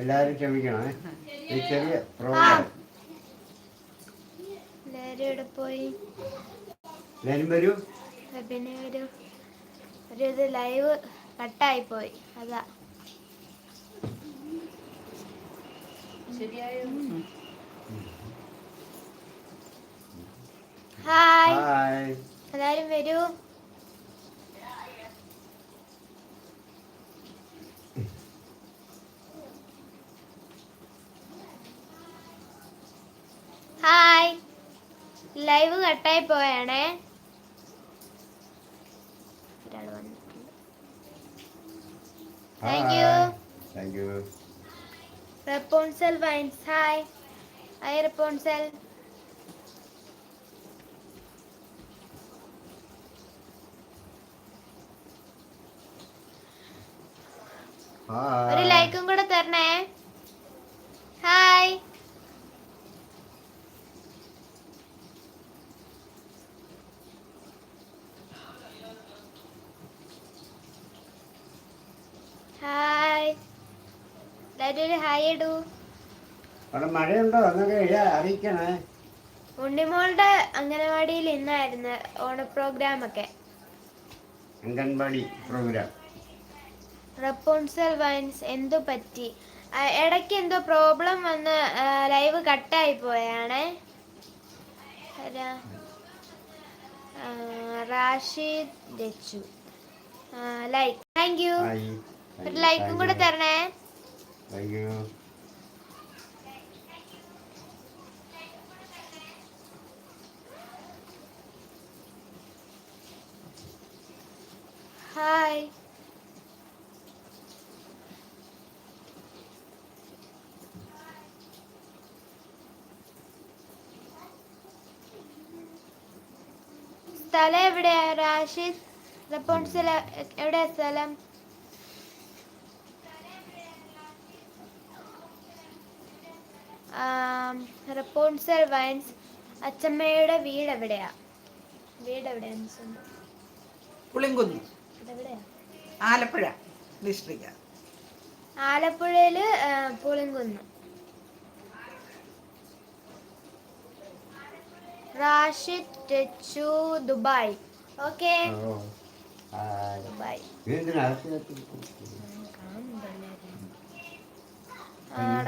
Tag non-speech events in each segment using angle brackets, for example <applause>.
എല്ലാവരും ക്ഷമിക്കണേ ഈ ചെറിയ പ്രോഗ്രാം പോയി? വരൂ. പിന്നെ ഒരു ഒരു ഇത് ലൈവ് കട്ടായി പോയി അതാ. ഹായ് എല്ലാരും വരൂ. ഹായ്. ലൈവ് കട്ടായി പോയാണേ. Thank you thank you Rapunzel vines. Hi. Hi Rapunzel. ഒരു ലൈക്കും കൂടെ തരണേ. ഹായ്. എല്ലാവരും ഹായ് ഇടൂ. അവിടെ മഴയുണ്ടോ? എന്നൊക്കെ അറിയിക്കണേ. ഉണ്ണിമോളുടെ അംഗനവാടിയിൽ ഇന്നായിരുന്നു ഓണ പ്രോഗ്രാം ഒക്കെ അംഗൻവാടി പ്രോഗ്രാം. റപ്പോൺസൽ വൈൻസ് എന്തോ പറ്റി? ഇടയ്ക്ക് എന്തോ പ്രോബ്ലം വന്ന് ലൈവ് കട്ടായി പോയാണേ. Rashid Rachu. Like thank you ഒരു ലൈക്കും കൂടെ തരണേ. താങ്ക് യു ഹായ് സ്ഥലം എവിടെയാ? റാഷിദ് റെപ്പോൺസിൽ എവിടെയാ സ്ഥലം? റെപ്പോൺസൽ വൈൻസ് അച്ചമ്മയുടെ വീട് എവിടെയാ വീട് എവിടെയാന്ന് സ്വന്തം പുളിങ്കുന്ന് ആലപ്പുഴ ഡിസ്ട്രിക്റ്റ് ആലപ്പുഴയിൽ ആ, Pulinkunnu. Rashid ടെച്ചു Dubai. Okay. Dubai.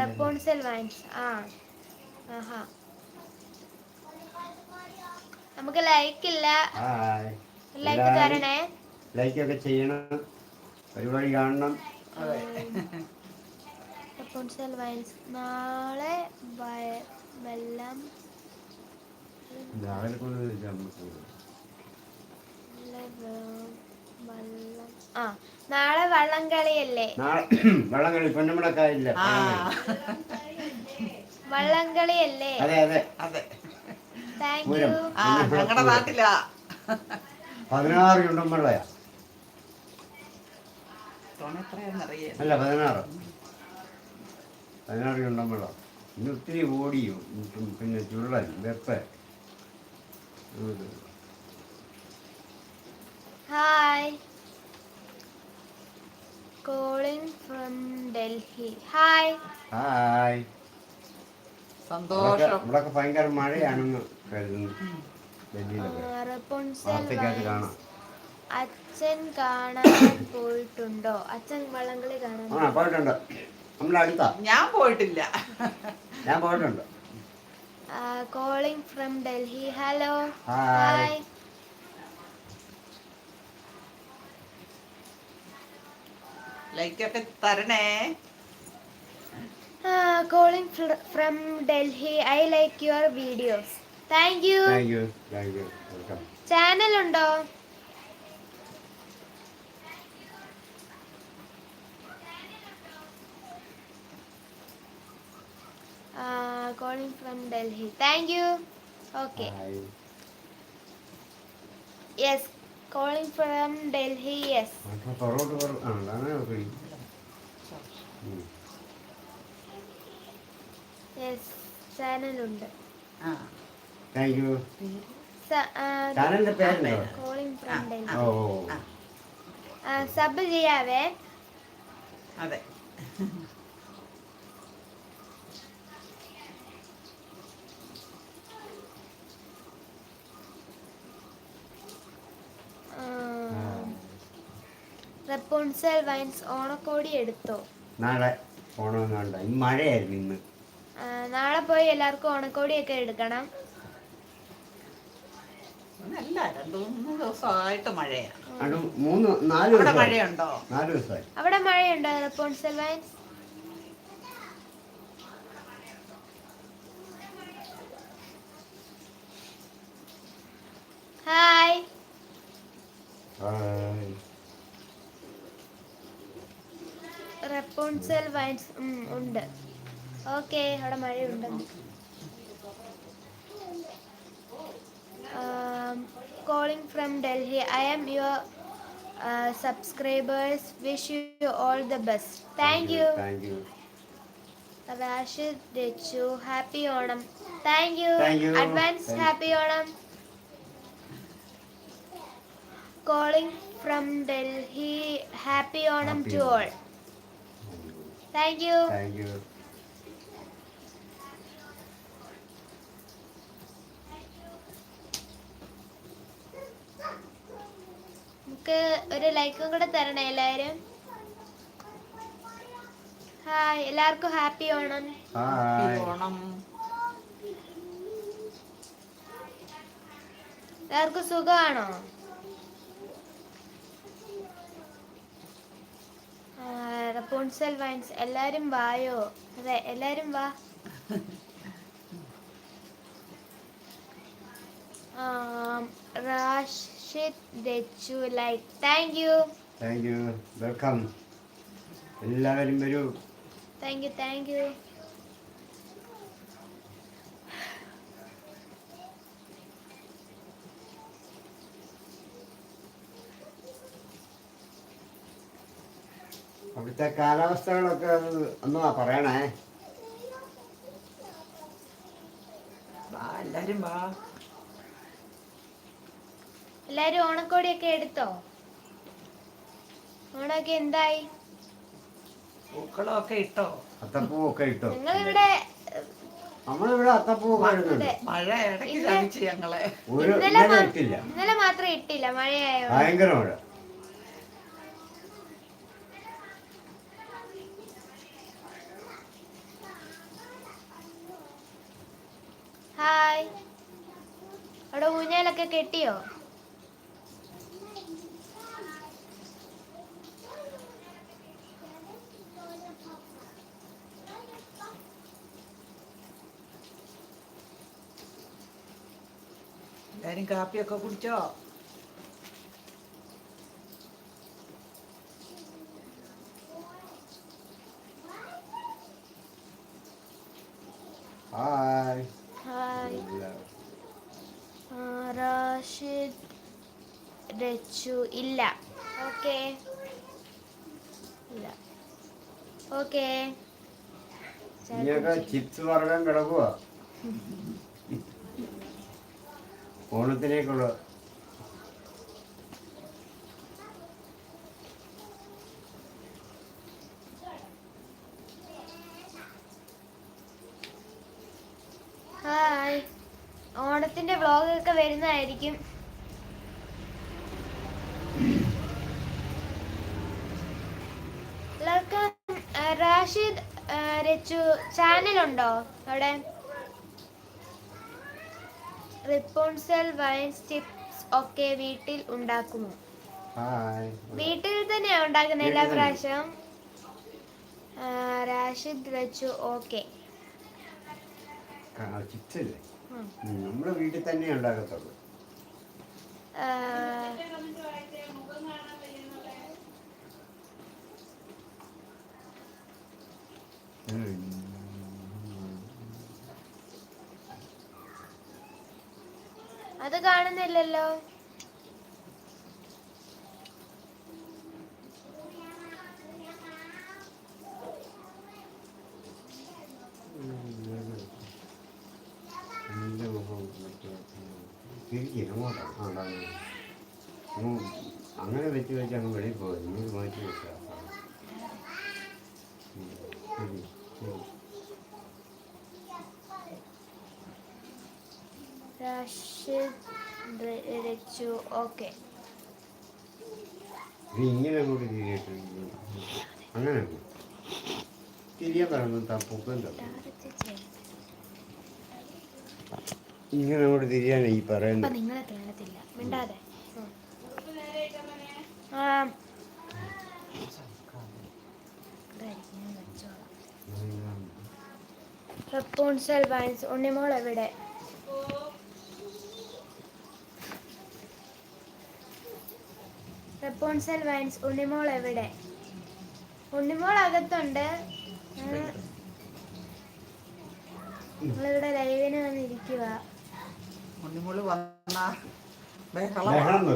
Rapunzel vines. ആ ആഹാ. നമുക്ക് ലൈക്ക് ഇല്ല. ലൈക്ക് തരണേ. ലൈക്ക് ഒക്കെ ചെയ്യണം. പരിപാടി കാണണം. നാളെ വെള്ളം. നാളെ ആ നാളെ വള്ളം കളിയല്ലേ? നാളെ <clears throat> വെള്ളം കളി. പെണ്ണുമ്പടക്കായില്ല ആ. വള്ളം കളിയല്ലേ? അതെ അതെ. അതെ. പൂരം. യു ആ ഞങ്ങളുടെ നാട്ടിലാ. പതിനാറ് ചുണ്ടമ്പള്ളയാ വെള്ളയാ തോണ എത്രയാണെന്നറിയാം അല്ല പതിനാറ്. പതിനാറ് ചുണ്ടമ്പള്ള ഇന്ന് ഒത്തിരി ഓടിയും പിന്നെ ചുരുളൻ വെപ്പ്. Hi calling from Delhi hi hi സന്തോഷം. ഇവിടൊക്കെ ഭയങ്കര മഴയാണെന്ന് കരുതുന്നു. കാണാം. അച്ഛൻ കാണാൻ <coughs> പോയിട്ടുണ്ടോ? അച്ഛൻ വള്ളംകളി കാണാൻ ആ പോയിട്ടുണ്ട്. നമ്മുടെ അടുത്താ. ഞാൻ പോയിട്ടില്ല. ഞാൻ പോയിട്ടുണ്ട്. Calling from Delhi. Hello hi hi ലൈക്കൊക്കെ തരണേ. Calling from Delhi. I like your videos thank you thank you thank you welcome channel ഉണ്ടോ? Calling from Delhi thank you okay yes calling from Delhi yes. Yes ചാനലുണ്ട് ആ. Thank you താനെന്താ പേരുണ്ടോ ഓ. Sub ചെയ്യാവേ? അതെ. റെപ്പോൺസൽ vines ഓണക്കോടി എടുത്തോ? നാളെ ഓണം മഴയായിരുന്നു ഇന്ന്. നാളെ പോയി എല്ലാവർക്കും ഓണക്കോടിയൊക്കെ എടുക്കണം. ഒന്നല്ല രണ്ടു മൂന്ന് ദിവസമായിട്ട് മഴയാ അവിടെ മൂന്ന് നാല് അവിടെ ദിവസമായി. മഴയുണ്ടോ? നാല് ദിവസമായി. അവിടെ മഴയുണ്ടോ Rapunzel vines hi. Hi. Rapunzel vines ഉണ്ട്. ഓക്കെ അവിടെ മഴയുണ്ടെന്ന് from Delhi. I am your uh, subscribers. Wish you all the best. Thank, you. Thank you. Avashid Dechu, happy Onam. Thank you. Thank you. Advance Thank happy Onam. Calling from Delhi, happy Onam happy to all. Thank you. Thank you. നമുക്ക് ഒരു ലൈക്കും കൂടെ തരണേ എല്ലാവരും. Hi എല്ലാവർക്കും happy Onam. എല്ലാവർക്കും സുഖമാണോ? റെപ്പോൺസൽ vines എല്ലാരും വായോ? അതെ എല്ലാരും വാ. ആം, Rashid Dachu like thank you thank you welcome എല്ലാവരും വരൂ. താങ്ക് യു താങ്ക് യു അവിടുത്തെ കാലാവസ്ഥകളൊക്കെ ഒന്ന് പറയണേ. എല്ലാരും വാ. എല്ലാരും ഓണക്കോടിയൊക്കെ എടുത്തോ? ഓണമൊക്കെ എന്തായി? ഇട്ടോ? അത്തപ്പൂവൊക്കെ ഇട്ടോ? നിങ്ങളിവിടെ നമ്മളിവിടെ അത്തപ്പൂവൊക്കെ ഇടുന്നുണ്ട് അതെ. മഴ ഇടയ്ക്ക് ഇന്ന് ചതിച്ച് ഞങ്ങളെ. ഒരു ഇന്നലെ ഇന്നലെ മാ- ഇട്ടില്ല. ഇന്നലെ മാത്രം ഇട്ടില്ല മഴയായോ ഭയങ്കര മഴ. ഹായ്. അവിടെ ഊഞ്ഞാലൊക്കെ കെട്ടിയോ? എല്ലാരും കാപ്പിയൊക്കെ കുടിച്ചോ? ഹായ് ഹായ് എല്ലാവരും. ആ, റാഷിദ് രച്ചു? ഇല്ല. ഓക്കെ. ഇല്ല. ഓക്കെ. ഇനിയൊക്കെ ചിപ്സ് പറയാൻ കിടക്കുക <laughs> ഓണത്തിനേക്കുള്ള ഹായ്. ഓണത്തിന്റെ വ്ളോഗൊക്കെ വരുന്നതായിരിക്കും. റാഷിദ് രച്ചു ചാനലുണ്ടോ അവിടെ? റിപ്പോൺസൽ വൈൻ ചിപ്സ് ഒക്കെ വീട്ടിൽ ഉണ്ടാക്കുമോ? വീട്ടിൽ തന്നെയാ ഉണ്ടാക്കുന്ന എല്ലാ പ്രാവശ്യം? വെച്ചു. റാഷിദ് രച്ചു ഓക്കെ ചിപ്സ് നമ്മുടെ വീട്ടിൽ തന്നെ ഉണ്ടാക്കത്തുള്ളൂ. അത് കാണുന്നില്ലല്ലോ. അങ്ങനെ. വെച്ച് വെച്ച് അങ്ങ് വെളിയിൽ പോകും നിങ്ങൾക്ക് മാറ്റി വെക്കാം ഉം, ഓക്കെ. ഇങ്ങനെ അങ്ങോട്ട് തിരിയിട്ട് അങ്ങനെ. തിരിയാൻ ഇങ്ങനെ അങ്ങോട്ട് തിരിയാണ് ഈ പറയുന്നത്. നിങ്ങളെ കാണത്തില്ല മിണ്ടാതെ. ആ. ഇതായിരിക്കും, ഞാൻ വെച്ചോളാം. റെപ്പോൺസൽ വൈൻസ് ഉണ്ണിമോൾ എവിടെ? റെപ്പോൺസൽ വൈൻസ് ഉണ്ണിമോൾ എവിടെ? ഉണ്ണിമോൾ അകത്തുണ്ട് നിങ്ങളിവിടെ ലൈവിന് വന്നിരിക്കുക ഉണ്ണിമുൾ വന്ന ബഹളം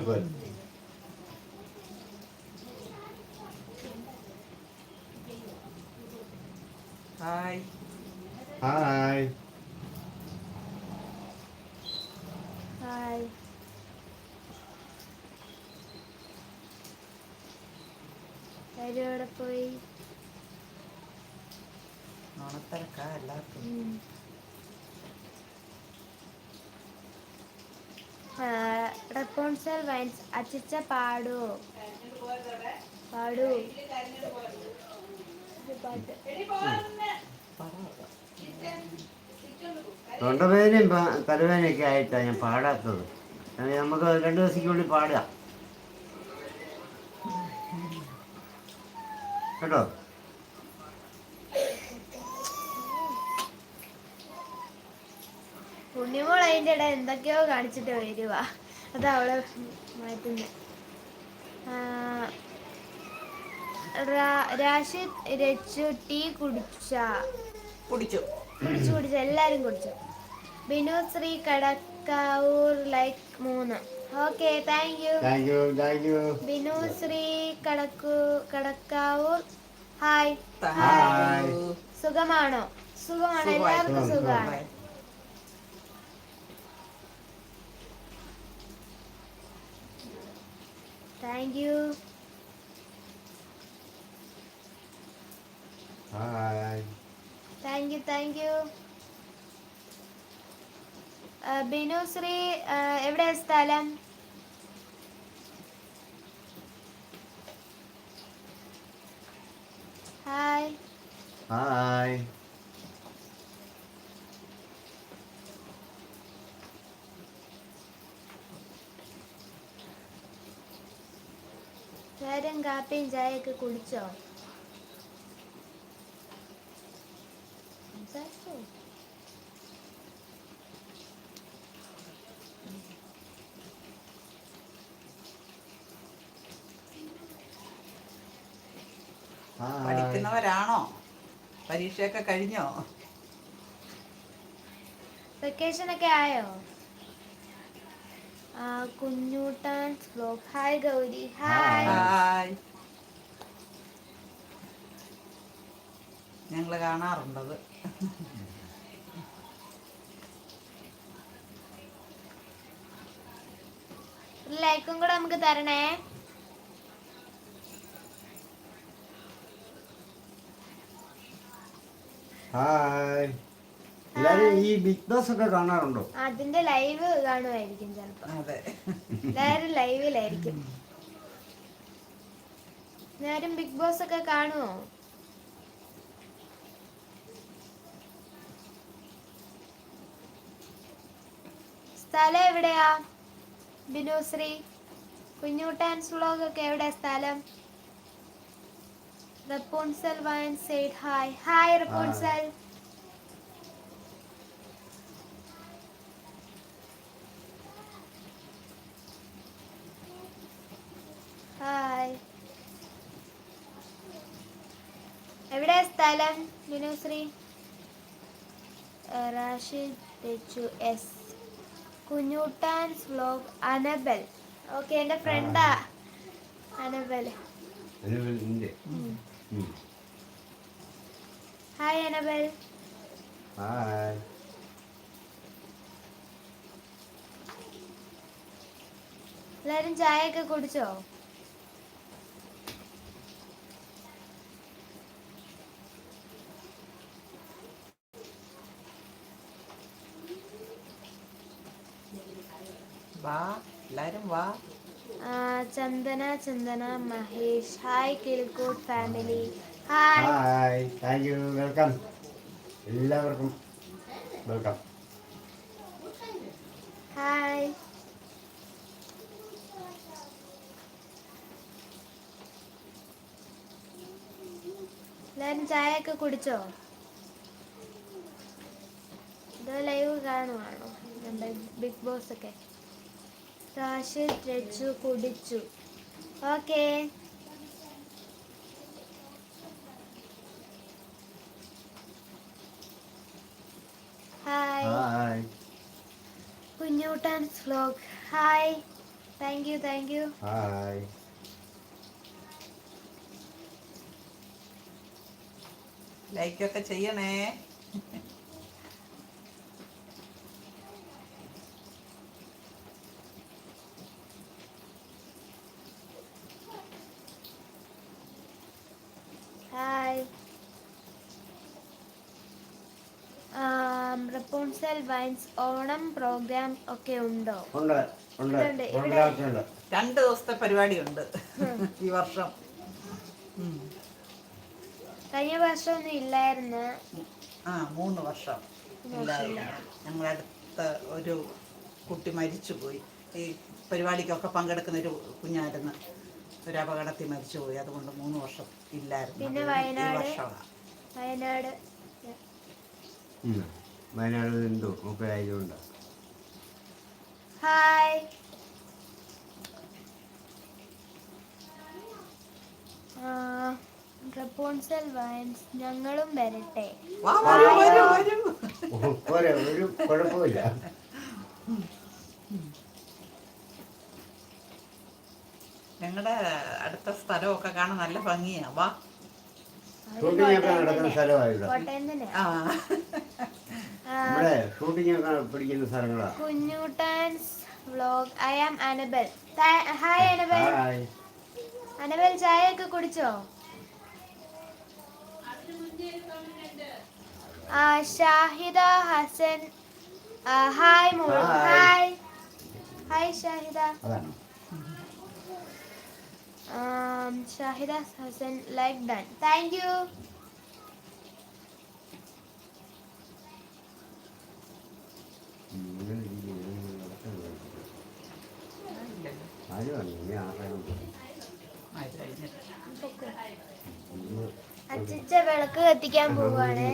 ഹായ് ഹായ് അവിടെ പോയി. ഓണത്തിരക്കാ എല്ലാവർക്കും. റെപ്പോൺസൽ വൈൻസ് അച്ഛച്ച പാടൂ. പാടൂ. തൊണ്ടവേദനയും തലവേദനയൊക്കെ ആയിട്ടാണ് ഞാൻ പാടാത്തത്. നമുക്ക് രണ്ട് ദിവസത്തേക്കുള്ളിൽ പാടുക. കേട്ടോ? ഉണ്ണിമോൾ അതിന്റെ ഇടയിൽ എന്തൊക്കെയോ കാണിച്ചിട്ട് വരുക അത് അവളെ മാറ്റുന്നത് രാഷിദ് രച്ചു ടീ കുടിച്ച. കുടിച്ചു. കുടിച്ചു കുടിച്ചു. എല്ലാരും കുടിച്ചു. ബിനു ശ്രീ കടക്കാവൂർ ലൈക്ക് മൂന്ന്. Okay thank you thank you thank you Binu Sree കടക്കു Kadakkavoor hi hi സുഖമാണോ? സുഖമാണ്. എല്ലാവർക്കും സുഖമാണ്. Thank you hi thank you thank you Binu Sree എവിടെയാ സ്ഥലം? ഹായ് ഹായ് ചാരം കാപ്പിയും ചായയൊക്കെ കുടിച്ചോ? പരീക്ഷയൊക്കെ കഴിഞ്ഞോ? വെക്കേഷൻ ഒക്കെ ആയോ? Kunjoottan vlog hi Gauri hi. Hi. ഞങ്ങൾ കാണാറുണ്ടത്. ലൈക്കും കൂടെ നമുക്ക് തരണേ. ഹായ്. എല്ലാരും ഈ ബിഗ് ബോസ് ഒക്കെ കാണാറുണ്ടോ? അതിന്റെ ലൈവ് കാണുമായിരിക്കും ചിലപ്പോ. അതെ. എല്ലാരും ലൈവിലായിരിക്കും. എല്ലാരും ബിഗ് ബോസ് ഒക്കെ കാണുമോ സ്ഥലം എവിടെയാ? ബിനുശ്രീ കുഞ്ഞുട്ടാൻസ് വ്ളോഗ് ഒക്കെ എവിടെ സ്ഥലം? Rapunzel vine said hi. Hi, Rapunzel. Hi എവിടെ സ്ഥലം വിനുശ്രീ റാഷിദ് തെച്ചു എസ് കുഞ്ഞൂട്ടാൻസ് വ്ലോഗ് അനബൽ. ഓക്കെ എന്റെ ഫ്രണ്ടാ. അനബൽ. അനുവലിന്റെ ഹായ് അനബൽ ഹായ് എല്ലാവരും ചായയൊക്കെ കുടിച്ചോ? വാ എല്ലാരും വാ. Chandana Chandana Mahesh. Hi കിൽകൂട്ട് family hi thank you welcome എല്ലാവർക്കും വെൽക്കം ഹായ് എല്ലാവരും ചായയൊക്കെ കുടിച്ചോ? ഇത് ലൈവ് കാണുവാണോ? നമ്മുടെ ബിഗ് ബോസ് ഒക്കെ. റാഷിദ് രച്ചു കുടിച്ചു. Okay. Hi. Hi. കുഞ്ഞൂട്ടൻസ് vlog hi. Thank you thank you. Hi. ലൈക്കൊക്കെ ചെയ്യണേ hi Rapunzel vines Onam program ഒക്കെ ഉണ്ടോ? ഉണ്ട് ഉണ്ട്. ഉണ്ട്, ഇവിടെ- പ്രോഗ്രാംസുണ്ട്. രണ്ട് ദിവസത്തെ പരിപാടിയുണ്ട് ഈ വർഷം. കഴിഞ്ഞ വർഷമൊന്നും ഇല്ലായിരുന്നു? ആ മൂന്ന് വർഷം ഇല്ലായിരുന്നു. ഞങ്ങളടുത്ത ഒരു കുട്ടി മരിച്ചുപോയി. ഈ പരിപാടിക്കൊക്കെ പങ്കെടുക്കുന്ന ഒരു കുഞ്ഞായിരുന്നു. ഒരു അപകടത്തിൽ മരിച്ചുപോയി. അതുകൊണ്ട് മൂന്ന് വർഷം ഇല്ലായിരുന്നു. പിന്നെ വയനാട്? വയനാട്? വയനാട് എന്തോ? ഒക്കെ ആയതുകൊണ്ട് ഹായ്. ഞങ്ങളും വരട്ടെ. വാ, വരൂ, വരൂ, വരൂ. ഒരു കുഴപ്പമില്ല. ഞങ്ങളുടെ അടുത്ത സ്ഥലമൊക്കെ കാണാൻ നല്ല ഭംഗിയാ. വാ. നടക്കുന്ന സ്ഥലമായിരുന്നു കോട്ടയം തന്നെ ആ. നമ്മുടെ ഷൂട്ടിംഗ് ഒക്കെ പിടിക്കുന്ന സ്ഥലങ്ങളാണ് കുഞ്ഞൂട്ടാൻസ് vlog. I am Annabel hi Annabel Annabel Annabel ചായയൊക്കെ കുടിച്ചോ? ആ, Shahida Hasan. Hi mall hi. Hi Shahida. Shahida Hasan like done thank you ഉം, ഇങ്ങനെ ഇരിക്കും, ഇങ്ങനെ നടക്കാൻ കഴിയില്ല. ആരും അല്ല, ഇനി ആരെയും പോയി. ആ, ഇത് കഴിഞ്ഞിട്ട്. ഇന്ന് അച്ചിച്ച വിളക്ക് കത്തിക്കാൻ പോവാണ്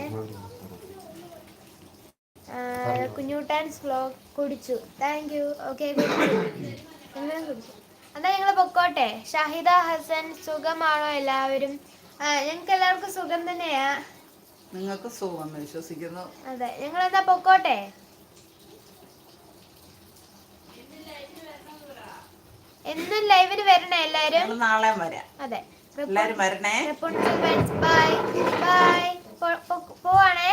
കുഞ്ഞൂട്ടാൻസ് വ്ലോഗ് കുടിച്ചു. താങ്ക് യു ഓക്കെ കുടിച്ചു? എന്നാ ഞങ്ങൾ പൊക്കോട്ടെ. ഷാഹിദ ഹസൻ സുഖമാണോ എല്ലാവരും? ഞങ്ങൾക്ക് എല്ലാവർക്കും സുഖം തന്നെയാ. നിങ്ങൾക്ക് സുഖം വിശ്വസിക്കുന്നു. അതെ ഞങ്ങൾ എന്താ പൊക്കോട്ടെ. എന്നും ലൈവിന് വരണേ എല്ലാരും? നാളെ വരാം. അതെ. എല്ലാരും വരണേ. ബൈ ബൈ പോവാണേ.